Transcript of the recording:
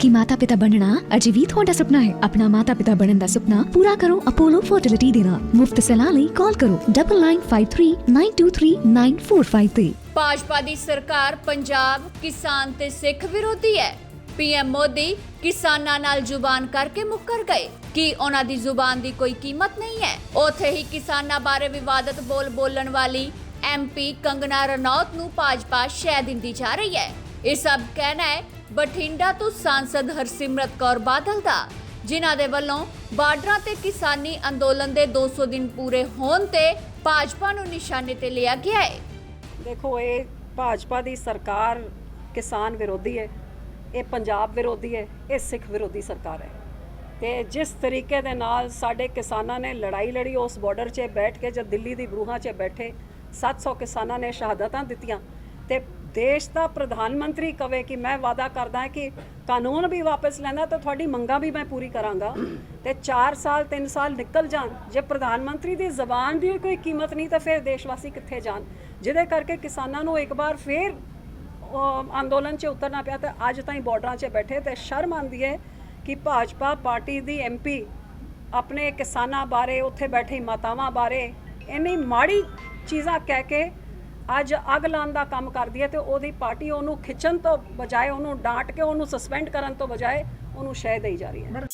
ਕਿ ਮਾਤਾ ਪਿਤਾ ਬਣਨਾ ਅਜੇ ਵੀ ਤੁਹਾਡਾ ਸੁਪਨਾ ਹੈ। ਆਪਣਾ ਮਾਤਾ ਪਿਤਾ ਬਣਨ ਦਾ ਸੁਪਨਾ ਪੂਰਾ ਕਰੋ ਅਪੋਲੋ ਫਰਟੀਲਿਟੀ ਦੇ ਨਾਲ। ਮੁਫਤ ਸਲਾਹ ਲਈ ਕਾਲ ਕਰੋ 9953923945 ਤੇ। ਭਾਜਪਾ ਦੀ ਸਰਕਾਰ ਪੰਜਾਬ, ਕਿਸਾਨ ਤੇ ਸਿੱਖ ਵਿਰੋਧੀ ਹੈ। ਪੀਐਮ ਮੋਦੀ ਕਿਸਾਨਾਂ ਨਾਲ ਜ਼ੁਬਾਨ ਕਰਕੇ ਮੁੱਕਰ ਗਏ। ਕਿ ਉਹਨਾਂ ਦੀ ਜ਼ੁਬਾਨ ਦੀ ਕੋਈ ਕੀਮਤ ਨਹੀਂ ਹੈ? ਉੱਥੇ ਹੀ ਕਿਸਾਨਾਂ ਬਾਰੇ ਵਿਵਾਦਤ ਬੋਲ ਬੋਲਣ ਵਾਲੀ ਐਮਪੀ ਕੰਗਨਾ ਰਣੌਤ ਨੂੰ ਭਾਜਪਾ ਸ਼ਹਿ ਦਿੰਦੀ ਜਾ ਰਹੀ ਹੈ। ਇਹ ਸਭ ਕਹਿਣਾ ਹੈ ਬਠਿੰਡਾ ਤੋਂ ਸਾਂਸਦ ਹਰਸਿਮਰਤ ਕੌਰ ਬਾਦਲ ਦਾ, ਜਿਨ੍ਹਾਂ ਦੇ ਵੱਲੋਂ ਬਾਰਡਰਾਂ ਤੇ ਕਿਸਾਨੀ ਅੰਦੋਲਨ ਦੇ 200 ਦਿਨ ਪੂਰੇ ਹੋਣ ਤੇ ਭਾਜਪਾ ਨੂੰ ਨਿਸ਼ਾਨੇ ਤੇ ਲਿਆ ਗਿਆ ਹੈ। ਦੇਖੋ, ਇਹ ਭਾਜਪਾ ਦੀ ਸਰਕਾਰ ਕਿਸਾਨ ਵਿਰੋਧੀ ਹੈ, ਇਹ ਪੰਜਾਬ ਵਿਰੋਧੀ ਹੈ, ਇਹ ਸਿੱਖ ਵਿਰੋਧੀ ਸਰਕਾਰ ਹੈ। ਤੇ ਜਿਸ ਤਰੀਕੇ ਦੇ ਨਾਲ ਸਾਡੇ ਕਿਸਾਨਾਂ ਨੇ ਲੜਾਈ ਲੜੀ, ਉਸ ਬਾਰਡਰ 'ਚ ਬੈਠ ਕੇ ਜਦ ਦਿੱਲੀ ਦੀ ਬਰੂਹਾਂ 'ਚ ਬੈਠੇ 700 ਕਿਸਾਨਾਂ ਨੇ ਸ਼ਹਾਦਤਾਂ ਦਿੱਤੀਆਂ ਤੇ ਦੇਸ਼ ਦਾ ਪ੍ਰਧਾਨ ਮੰਤਰੀ ਕਵੇ ਕਿ ਮੈਂ ਵਾਅਦਾ ਕਰਦਾ ਕਿ ਕਾਨੂੰਨ ਵੀ ਵਾਪਸ ਲੈਣਾ ਤਾਂ ਤੁਹਾਡੀ ਮੰਗਾਂ ਵੀ ਮੈਂ ਪੂਰੀ ਕਰਾਂਗਾ ਤੇ 4 ਸਾਲ 3 ਸਾਲ ਨਿਕਲ ਜਾਣ, ਜੇ ਪ੍ਰਧਾਨ ਮੰਤਰੀ ਦੀ ਜ਼ਬਾਨ ਦੀ ਕੋਈ ਕੀਮਤ ਨਹੀਂ ਤਾਂ ਫਿਰ ਦੇਸ਼ ਵਾਸੀ ਕਿੱਥੇ ਜਾਣ? ਜਿਹਦੇ ਕਰਕੇ ਕਿਸਾਨਾਂ ਨੂੰ ਇੱਕ ਵਾਰ ਫੇਰ ਅੰਦੋਲਨ 'ਚ ਉਤਰਨਾ ਪਿਆ ਤੇ ਅੱਜ ਤਾਈਂ ਬਾਰਡਰਾਂ 'ਚ ਬੈਠੇ ਤੇ ਸ਼ਰਮ ਆਉਂਦੀ ਹੈ ਕਿ ਭਾਜਪਾ ਪਾਰਟੀ ਦੀ ਐਮਪੀ ਆਪਣੇ ਕਿਸਾਨਾਂ ਬਾਰੇ, ਉੱਥੇ ਬੈਠੀ ਮਾਤਾਵਾਂ ਬਾਰੇ ਇੰਨੀ ਮਾੜੀ ਚੀਜ਼ਾਂ ਕਹਿ ਕੇ ਅੱਜ ਅੱਗ ਲਾਉਣ ਦਾ ਕੰਮ ਕਰਦੀ ਹੈ ਤੇ ਉਹਦੀ ਪਾਰਟੀ ਉਹਨੂੰ ਖਿੱਚਣ ਤੋਂ ਬਜਾਏ, ਉਹਨੂੰ ਡਾਂਟ ਕੇ ਉਹਨੂੰ ਸਸਪੈਂਡ ਕਰਨ ਤੋਂ ਬਜਾਏ ਉਹਨੂੰ ਸ਼ਹਿ ਦੇਈ ਜਾ ਰਹੀ ਹੈ।